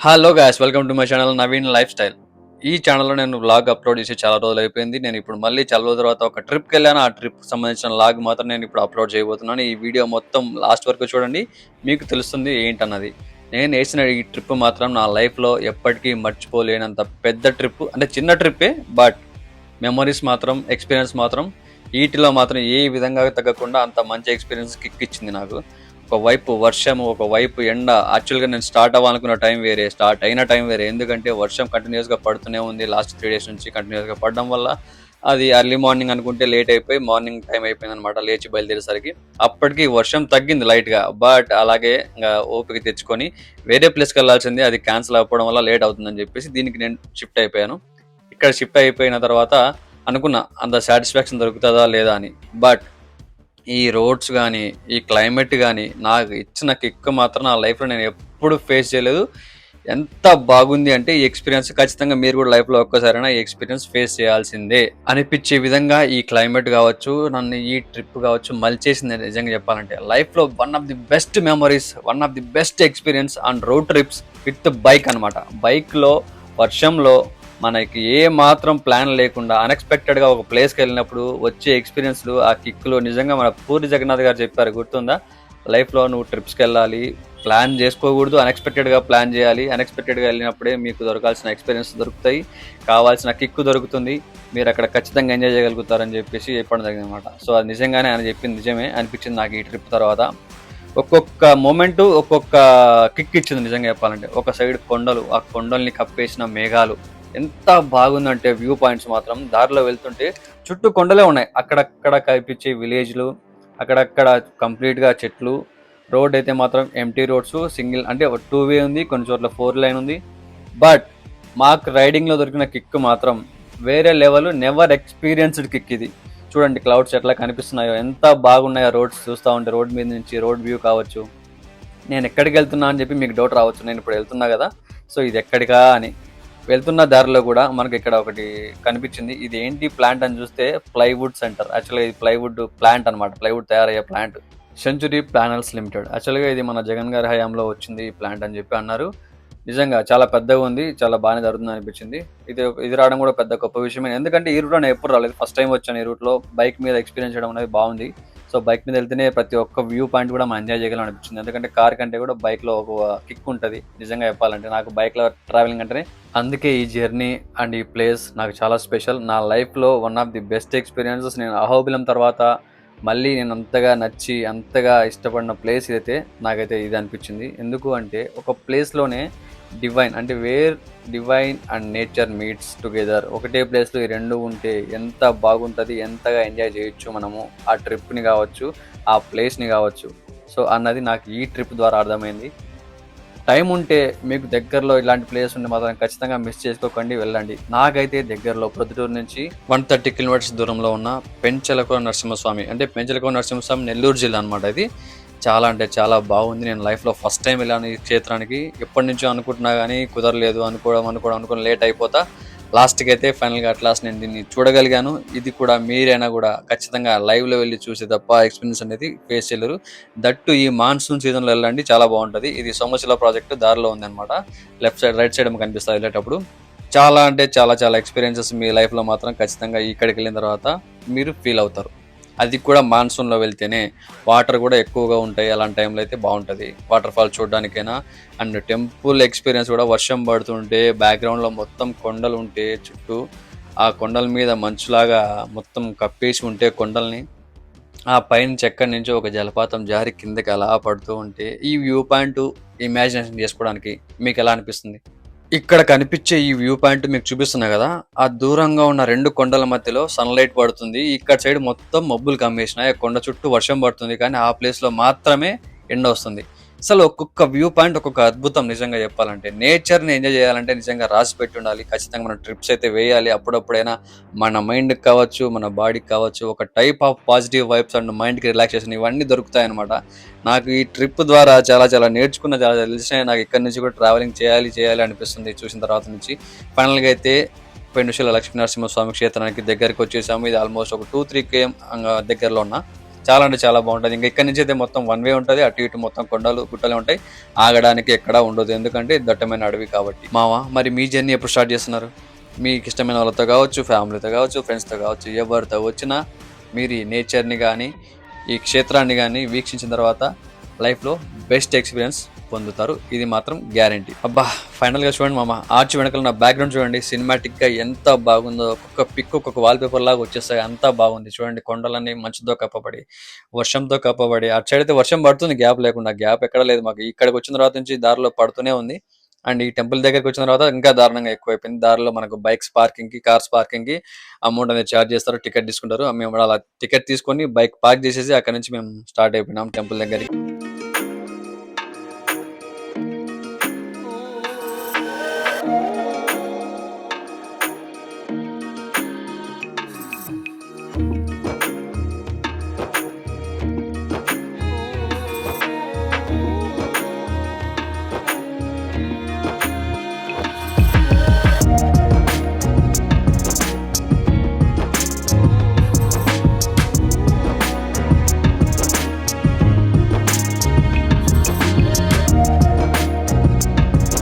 Hello guys welcome to my channel Naveen life style ఈ ఛానల్లో నేను బ్లాగ్ అప్లోడ్ చేసి చాలా రోజులు అయిపోయింది. నేను ఇప్పుడు మళ్ళీ చాలా రోజుల తర్వాత ఒక ట్రిప్కి వెళ్ళాను. ఆ ట్రిప్ సంబంధించిన లాగ్ మాత్రం నేను ఇప్పుడు అప్లోడ్ చేయబోతున్నాను. ఈ వీడియో మొత్తం లాస్ట్ వరకు చూడండి. మీకు తెలుస్తుంది ఏంటన్నది. నేను వేసిన ఈ ట్రిప్ మాత్రం నా లైఫ్లో ఎప్పటికీ మర్చిపోలేనంత పెద్ద ట్రిప్ అంటే చిన్న ట్రిప్పే బట్ మెమరీస్ మాత్రం ఎక్స్పీరియన్స్ మాత్రం వీటిలో మాత్రం ఏ విధంగా తగ్గకుండా అంత మంచి ఎక్స్పీరియన్స్ కిక్ ఇచ్చింది నాకు. ఒకవైపు వర్షం ఒకవైపు ఎండ. యాక్చువల్గా నేను స్టార్ట్ అవ్వాలనుకున్న టైం వేరే. స్టార్ట్ అయిన టైం వేరే. ఎందుకంటే వర్షం కంటిన్యూస్గా పడుతూనే ఉంది లాస్ట్ త్రీ డేస్ నుంచి కంటిన్యూస్గా పడడం వల్ల. అది ఎర్లీ మార్నింగ్ అనుకుంటే లేట్ అయిపోయి మార్నింగ్ టైం అయిపోయింది అనమాట లేచి బయలుదేరేసరికి. అప్పటికి వర్షం తగ్గింది లైట్గా బట్ అలాగే ఇంకా ఓపిక తెచ్చుకొని వేరే ప్లేస్కి వెళ్ళాల్సింది. అది క్యాన్సిల్ అవ్వడం వల్ల లేట్ అవుతుందని చెప్పేసి దీనికి నేను షిఫ్ట్ అయిపోయాను. ఇక్కడ షిఫ్ట్ అయిపోయిన తర్వాత అనుకున్నా అంత సాటిస్ఫాక్షన్ దొరుకుతుందా లేదా అని. బట్ ఈ రోడ్స్ కానీ ఈ క్లైమేట్ కానీ నాకు ఇచ్చిన కిక్ మాత్రం నా లైఫ్లో నేను ఎప్పుడు ఫేస్ చేయలేదు. ఎంత బాగుంది అంటే ఈ ఎక్స్పీరియన్స్ ఖచ్చితంగా మీరు కూడా లైఫ్లో ఒక్కసారైనా ఈ ఎక్స్పీరియన్స్ ఫేస్ చేయాల్సిందే. అనిపించే విధంగా ఈ క్లైమేట్ కావచ్చు నన్ను ఈ ట్రిప్ కావచ్చు మలిచేసింది నిజంగా చెప్పాలంటే లైఫ్లో one of the best memories one of the best experience on road trips with bike అనమాట బైక్లో వర్షంలో మనకి ఏ మాత్రం ప్లాన్ లేకుండా అన్ఎక్స్పెక్టెడ్గా ఒక ప్లేస్కి వెళ్ళినప్పుడు వచ్చే ఎక్స్పీరియన్స్లు ఆ కిక్లు నిజంగా మన పూరి జగన్నాథ్ గారు చెప్పారు గుర్తుందా? లైఫ్లో నువ్వు ట్రిప్స్కి వెళ్ళాలి ప్లాన్ చేసుకోకూడదు అన్ఎక్స్పెక్టెడ్గా ప్లాన్ చేయాలి అన్ఎక్స్పెక్టెడ్గా వెళ్ళినప్పుడే మీకు దొరకాల్సిన ఎక్స్పీరియన్స్ దొరుకుతాయి కావాల్సిన కిక్ దొరుకుతుంది మీరు అక్కడ ఖచ్చితంగా ఎంజాయ్ చేయగలుగుతారని చెప్పేసి చెప్పడం జరిగిందనమాట సో అది నిజంగానే ఆయన చెప్పింది నిజమే అనిపించింది నాకు ఈ ట్రిప్ తర్వాత. ఒక్కొక్క మూమెంటు ఒక్కొక్క కిక్ ఇచ్చింది నిజంగా చెప్పాలంటే. ఒక సైడ్ కొండలు ఆ కొండల్ని కప్పేసిన మేఘాలు ఎంత బాగుందంటే వ్యూ పాయింట్స్ మాత్రం. దారిలో వెళ్తుంటే చుట్టూ కొండలే ఉన్నాయి. అక్కడక్కడ కనిపించే విలేజ్లు అక్కడక్కడ కంప్లీట్గా చెట్లు. రోడ్ అయితే మాత్రం ఎంటీ రోడ్స్ సింగిల్ అంటే టూ వే ఉంది కొన్ని చోట్ల ఫోర్ లైన్ ఉంది. బట్ మాకు రైడింగ్లో దొరికిన కిక్ మాత్రం వేరే లెవెల్ నెవర్ ఎక్స్పీరియన్స్డ్ కిక్ ఇది. చూడండి క్లౌడ్స్ ఎట్లా కనిపిస్తున్నాయో ఎంత బాగున్నాయో రోడ్స్ చూస్తూ ఉంటే రోడ్ మీద నుంచి రోడ్ వ్యూ కావచ్చు. నేను ఎక్కడికి వెళ్తున్నా అని చెప్పి మీకు డౌట్ రావచ్చు. నేను ఇప్పుడు వెళ్తున్నా కదా. సో ఇది ఎక్కడికా అని. వెళ్తున్న దారిలో కూడా మనకి ఇక్కడ ఒకటి కనిపించింది. ఇది ఏంటి ప్లాంట్ అని చూస్తే ప్లైవుడ్ సెంటర్. యాక్చువల్గా ఇది ప్లైవుడ్ ప్లాంట్ అనమాట ప్లైవుడ్ తయారయ్యే ప్లాంట్. Century panels limited. యాక్చువల్గా ఇది మన జగన్ గారి హయాంలో వచ్చింది ఈ ప్లాంట్ అని చెప్పి అన్నారు. నిజంగా చాలా పెద్దగా ఉంది చాలా బాగానే జరుగుతుంది అనిపించింది. ఇది ఇది రావడం కూడా పెద్ద గొప్ప విషయమే. ఎందుకంటే ఈ రూట్లో నేను ఎప్పుడు రాలేదు. ఫస్ట్ టైం వచ్చాను ఈ రూట్లో. బైక్ మీద ఎక్స్పీరియన్స్ చేయడం అనేది బాగుంది. సో బైక్ మీద వెళ్తేనే ప్రతి ఒక్క వ్యూ పాయింట్ కూడా మనం ఎంజాయ్ చేయగలం అనిపించింది. ఎందుకంటే కార్ కంటే కూడా బైక్లో ఒక కిక్ ఉంటుంది నిజంగా చెప్పాలంటే. నాకు బైక్లో ట్రావెలింగ్ అంటేనే అందుకే ఈ జర్నీ అండ్ ఈ ప్లేస్ నాకు చాలా స్పెషల్ నా లైఫ్లో one of the best experiences నేను అహోబిలం తర్వాత మళ్ళీ నేను అంతగా నచ్చి అంతగా ఇష్టపడిన ప్లేస్ ఇదైతే నాకైతే ఇది అనిపించింది. ఎందుకు అంటే ఒక ప్లేస్లోనే డివైన్ అంటే where divine and nature meets together. ఒకటే ప్లేస్లో ఈ రెండు ఉంటే ఎంత బాగుంటుంది ఎంతగా ఎంజాయ్ చేయొచ్చు మనము ఆ ట్రిప్ని కావచ్చు ఆ ప్లేస్ని కావచ్చు. సో అన్నది నాకు ఈ ట్రిప్ ద్వారా అర్థమైంది. టైం ఉంటే మీకు దగ్గరలో ఇలాంటి ప్లేస్ ఉంటే మాత్రం ఖచ్చితంగా మిస్ చేసుకోకండి వెళ్ళండి. నాకైతే దగ్గరలో ప్రొద్దుటూరు నుంచి వన్ థర్టీ కిలోమీటర్స్ దూరంలో ఉన్న పెంచలకో నరసింహస్వామి అంటే పెంచలకో నరసింహస్వామి నెల్లూరు జిల్లా అనమాట ఇది. చాలా అంటే చాలా బాగుంది. నేను లైఫ్లో ఫస్ట్ టైం వెళ్ళాను ఈ క్షేత్రానికి. ఎప్పటి నుంచో అనుకుంటున్నా కానీ కుదరలేదు అనుకోవడం అనుకోవడం అనుకుని లేట్ అయిపోతా. లాస్ట్కి అయితే ఫైనల్గా అట్ లాస్ట్ నేను దీన్ని చూడగలిగాను. ఇది కూడా మీరైనా కూడా ఖచ్చితంగా లైవ్లో వెళ్ళి చూసే తప్ప ఎక్స్పీరియన్స్ అనేది ఫేస్ చేయలేరు. దట్టు ఈ మాన్సూన్ సీజన్లో వెళ్ళండి చాలా బాగుంటుంది. ఇది సోమశిల ప్రాజెక్టు దారిలో ఉంది అనమాట లెఫ్ట్ సైడ్ రైట్ సైడ్ కనిపిస్తుంది వెళ్ళేటప్పుడు. చాలా అంటే చాలా చాలా ఎక్స్పీరియన్సెస్ మీ లైఫ్లో మాత్రం ఖచ్చితంగా ఇక్కడికి వెళ్ళిన తర్వాత మీరు ఫీల్ అవుతారు. అది కూడా మాన్సూన్లో వెళ్తేనే వాటర్ కూడా ఎక్కువగా ఉంటాయి. అలాంటి టైంలో అయితే బాగుంటుంది. వాటర్ ఫాల్ చూడడానికైనా అండ్ టెంపుల్ ఎక్స్పీరియన్స్ కూడా వర్షం పడుతుంటే బ్యాక్గ్రౌండ్లో మొత్తం కొండలు ఉంటే చుట్టూ ఆ కొండల మీద మంచులాగా మొత్తం కప్పేసి ఉంటే కొండల్ని ఆ పైన చెక్కడి నుంచి ఒక జలపాతం జారి కిందకి అలా పడుతూ ఉంటే ఈ వ్యూ పాయింట్ ఇమాజినేషన్ చేసుకోవడానికి మీకు ఎలా అనిపిస్తుంది? ఇక్కడ కనిపించే ఈ వ్యూ పాయింట్ మీకు చూపిస్తున్నా కదా ఆ దూరంగా ఉన్న రెండు కొండల మధ్యలో సన్లైట్ పడుతుంది. ఇక్కడ సైడ్ మొత్తం మబ్బులు కమ్మేసినాయి. ఆ కొండ చుట్టూ వర్షం పడుతుంది కానీ ఆ ప్లేస్లో మాత్రమే ఎండ వస్తుంది. అసలు ఒక్కొక్క వ్యూ పాయింట్ ఒక్కొక్క అద్భుతం నిజంగా చెప్పాలంటే. నేచర్ని ఎంజాయ్ చేయాలంటే నిజంగా రాసి పెట్టి ఉండాలి ఖచ్చితంగా మనం ట్రిప్స్ అయితే వేయాలి. అప్పుడప్పుడైనా మన మైండ్కి కావచ్చు మన బాడీకి కావచ్చు ఒక type of positive vibes and మైండ్కి రిలాక్సేషన్ ఇవన్నీ దొరుకుతాయన్నమాట. నాకు ఈ ట్రిప్ ద్వారా చాలా చాలా నేర్చుకున్న చాలా తెలిసినాయి నాకు ఇక్కడి నుంచి కూడా ట్రావెలింగ్ చేయాలి చేయాలి అనిపిస్తుంది చూసిన తర్వాత నుంచి. ఫైనల్గా అయితే పెండుశల లక్ష్మీ నరసింహస్వామి క్షేత్రానికి దగ్గరికి వచ్చేసాము. ఇది ఆల్మోస్ట్ ఒక టూ త్రీ కేఎం దగ్గరలో ఉన్న చాలా అంటే చాలా బాగుంటుంది. ఇంకా ఇక్కడ నుంచి అయితే మొత్తం వన్ వే ఉంటుంది. అటు ఇటు మొత్తం కొండలు గుట్టలు ఉంటాయి. ఆగడానికి ఎక్కడ ఉండదు. ఎందుకంటే దట్టమైన అడవి కాబట్టి. మావా మరి మీ జర్నీ ఎప్పుడు స్టార్ట్ చేస్తున్నారు? మీకు ఇష్టమైన వాళ్ళతో కావచ్చు ఫ్యామిలీతో కావచ్చు ఫ్రెండ్స్తో కావచ్చు ఎవరితో వచ్చినా మీరు ఈ నేచర్ని కానీ ఈ క్షేత్రాన్ని కానీ వీక్షించిన తర్వాత లైఫ్లో బెస్ట్ ఎక్స్పీరియన్స్ పొందుతారు. ఇది మాత్రం గ్యారంటీ. అబ్బా ఫైనల్గా చూడండి మామ. ఆర్చ్ వెనకాల నా బ్యాక్గ్రౌండ్ చూడండి. సినిమాటిక్గా ఎంత బాగుందో. ఒక్కొక్క పిక్ ఒక్కొక్క వాల్ పేపర్ లాగా వచ్చేస్తాయి. అంతా బాగుంది. చూడండి కొండలన్నీ మంచుతో కప్పబడి వర్షంతో కప్పబడి. అటు సైడ్ అయితే వర్షం పడుతుంది. గ్యాప్ లేకుండా. గ్యాప్ ఎక్కడ లేదు మాకు. ఇక్కడికి వచ్చిన తర్వాత నుంచి దారిలో పడుతూనే ఉంది. అండ్ ఈ టెంపుల్ దగ్గరికి వచ్చిన తర్వాత ఇంకా దారుణంగా ఎక్కువైపోయింది. దారిలో మనకు బైక్స్ పార్కింగ్కి కార్స్ పార్కింగ్కి అమౌంట్ అనేది చార్జ్ చేస్తారు. టికెట్ తీసుకుంటారు. మేము అలా టికెట్ తీసుకొని బైక్ పార్క్ చేసేసి అక్కడ నుంచి మేము స్టార్ట్ అయిపోయినాం టెంపుల్ దగ్గరికి.